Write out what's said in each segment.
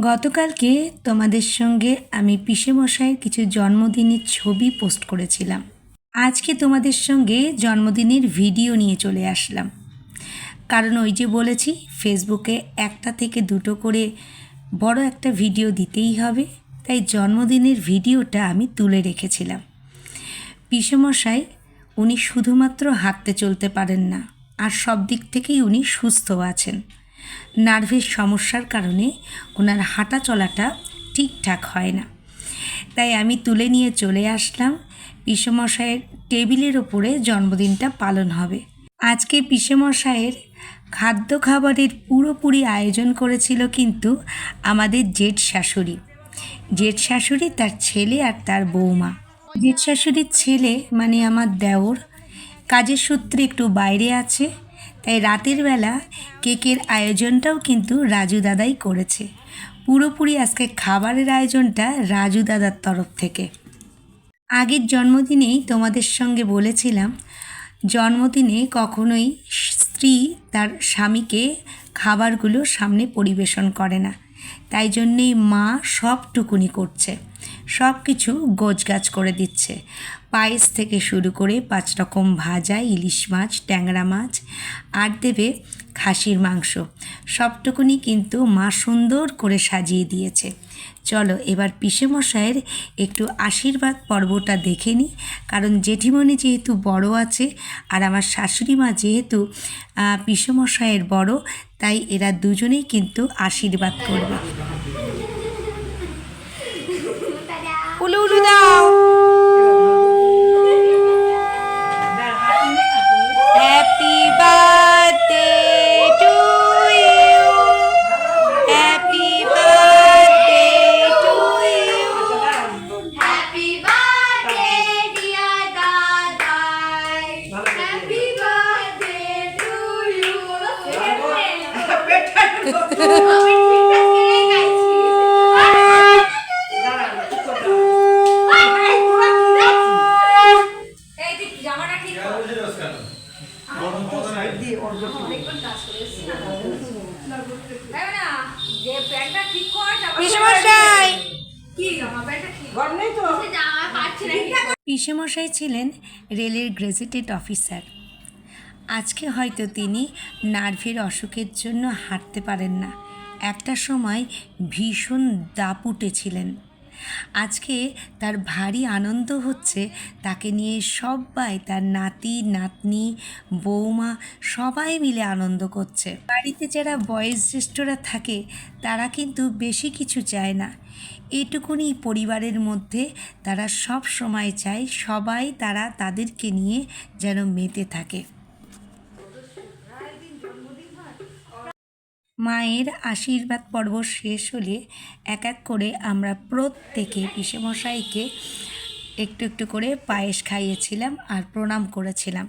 গতকালকে তোমাদের সঙ্গে আমি পিসেমশাইয়ের কিছু জন্মদিনের ছবি পোস্ট করেছিলাম। আজকে তোমাদের সঙ্গে জন্মদিনের ভিডিও নিয়ে চলে আসলাম। কারণ ওই যে বলেছি, ফেসবুকে একটা থেকে দুটো করে বড় একটা ভিডিও দিতেই হবে, তাই জন্মদিনের ভিডিওটা আমি তুলে রেখেছিলাম। পিসেমশাই, উনি শুধুমাত্র হাঁটতে চলতে পারেন না, আর সব দিক থেকেই উনি সুস্থ আছেন। নার্ভের সমস্যার কারণে ওনার হাঁটা চলাটা ঠিকঠাক হয় না। তাই আমি তুলে নিয়ে চলে আসলাম পিসেমশাইয়ের টেবিলের ওপরে জন্মদিনটা পালন হবে। আজকে পিসেমশাইয়ের খাদ্য খাবারের পুরোপুরি আয়োজন করেছিল কিন্তু আমাদের জেঠ শাশুড়ি। জেঠ শাশুড়ি তার ছেলে আর তার বৌমা। জেঠ শাশুড়ির ছেলে মানে আমার দেওর। কাজের সূত্রে একটু বাইরে আছে, তাই রাতের বেলা কেকের আয়োজনটাও কিন্তু রাজু দাদাই করেছে। পুরোপুরি আজকে খাবারের আয়োজনটা রাজু দাদার তরফ থেকে। আগের জন্মদিনেই তোমাদের সঙ্গে বলেছিলাম, জন্মদিনে কখনোই স্ত্রী তার স্বামীকে খাবারগুলো সামনে পরিবেশন করে না। তাই জন্যেই মা সবটুকুনি করছে সব কিছু গোছগাছ করে দিচ্ছে। পায়েস থেকে শুরু করে পাঁচ রকম ভাজা, ইলিশ মাছ, ট্যাংরা মাছ, আর দেবে খাসির মাংস। সবটুকুনি কিন্তু মা সুন্দর করে সাজিয়ে দিয়েছে। চলো এবার পিসেমশাইয়ের একটু আশীর্বাদ পর্বটা দেখে নিই কারণ জেঠিমণি যেহেতু বড় আছে আর আমার শাশুড়ি মা যেহেতু পিসেমশাইয়ের বড়, তাই এরা দুজনেই কিন্তু আশীর্বাদ করবে। উলু দাও। পিসেমশাই। ছিলেন রেলের গ্রেজেটেড অফিসার। আজকে হয়তো তিনি নার্ভের অসুখের জন্য হাঁটতে পারেন না। একটা সময় ভীষণ দাপুটে ছিলেন। আজকে তার ভারী আনন্দ হচ্ছে তাকে নিয়ে সবাই, তার নাতি, নাতনি, বৌমা সবাই মিলে আনন্দ করছে। বাড়িতে যারা বয়োজ্যেষ্ঠরা থাকে, তারা কিন্তু বেশি কিছু চায় না। এটুকুনি পরিবারের মধ্যে তারা সব সময় চায়, সবাই তারা তাদেরকে নিয়ে যেন মেতে থাকে। মায়ের আশীর্বাদ পর্ব শেষ হলে এক এক করে আমরা প্রত্যেকে পিসেমশাইকে একটু একটু করে পায়েস খাইয়েছিলাম আর প্রণাম করেছিলাম।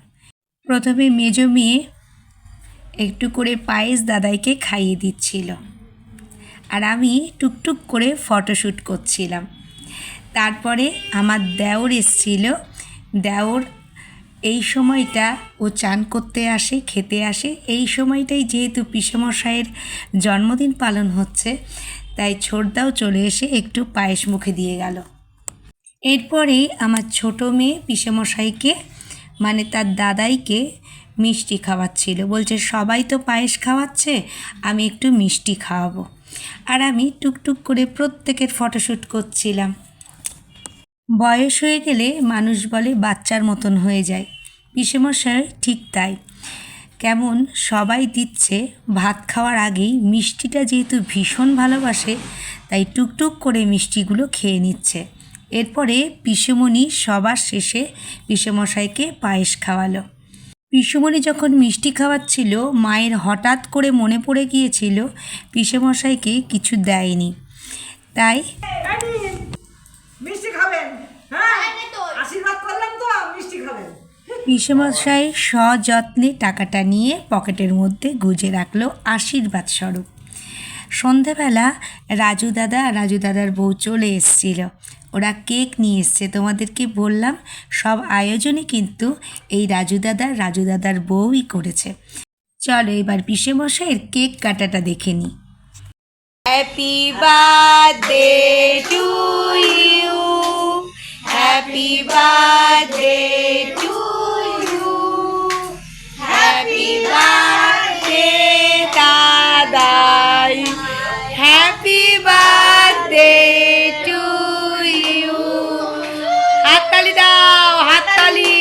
প্রথমে মেজ মেয়ে একটু করে পায়েস দাদাইকে খাইয়ে দিচ্ছিল আর আমি টুকটুক করে ফটোশ্যুট করছিলাম। তারপরে আমার দেওর এসছিল। দেওর এই সময়টা ও চান করতে আসে, খেতে আসে। এই সময়টাই যেহেতু পিসেমশাইয়ের জন্মদিন পালন হচ্ছে, তাই ছোটদাও চলে এসে একটু পায়েস মুখে দিয়ে গেল। এরপরে আমার ছোট মেয়ে পিসেমশাইকে মানে তার দাদাইকে মিষ্টি খাওয়াচ্ছিল। বলছে, সবাই তো পায়েস খাওয়াচ্ছে, আমি একটু মিষ্টি খাওয়াবো। আর আমি টুকটুক করে প্রত্যেকের ফটোশ্যুট করছিলাম। বয়স হয়ে গেলে মানুষ বলে বাচ্চার মতন হয়ে যায়। পিসেমশাই ঠিক তাই। কেমন সবাই দিচ্ছে ভাত খাওয়ার আগেই মিষ্টিটা যেহেতু ভীষণ ভালোবাসে, তাই টুকটুক করে মিষ্টিগুলো খেয়ে নিচ্ছে। এরপরে পিসেমণি সবার শেষে পিসেমশাইকে পায়েস খাওয়ালো। পিসেমণি যখন মিষ্টি খাওয়াচ্ছিল, মায়ের হঠাৎ করে মনে পড়ে গিয়েছিল, পিসেমশাইকে কিছু দেয়নি। তাই মিষ্টি খাবেন হ্যাঁ খাবেন তো। আশীর্বাদ করলাম তো মিষ্টি খাবেন পিসেমশাই সযত্নে টাকাটা নিয়ে পকেটের মধ্যে গুজে রাখল আশীর্বাদ স্বরূপ। সন্ধেবেলা রাজু দাদা, রাজু দাদার বউ চলে এসছিল। ওরা কেক নিয়ে এসছে, তোমাদেরকে বললাম সব আয়োজনই কিন্তু এই রাজু দাদা, রাজু দাদার বউই করেছে। চলো এবার পিসেমশাইয়ের কেক কাটাটা দেখে নিই। Happy birthday to you happy birthday happy birthday to you হাততালি দাও হাততালি।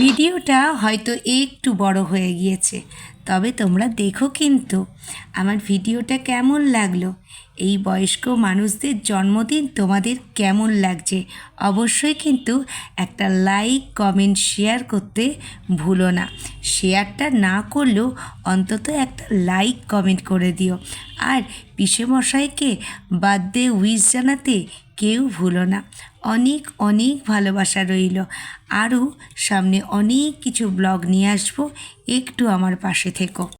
ভিডিওটা হয়তো একটু বড় হয়ে গিয়েছে। তবে তোমরা দেখো কিন্তু আমার ভিডিওটা কেমন লাগল? এই বয়স্ক মানুষদের জন্মদিন তোমাদের কেমন লাগছে? অবশ্যই কিন্তু একটা লাইক, কমেন্ট, শেয়ার করতে ভুলো না। শেয়ারটা না করলেও অন্তত একটা লাইক, কমেন্ট করে দিও। আর পিসেমশাইকে বার্থডে উইশ জানাতে কেউ ভুলো না। অনেক অনেক ভালোবাসা রইল। আরও সামনে অনেক কিছু ব্লগ নিয়ে আসব। একটু আমার পাশে থেকো।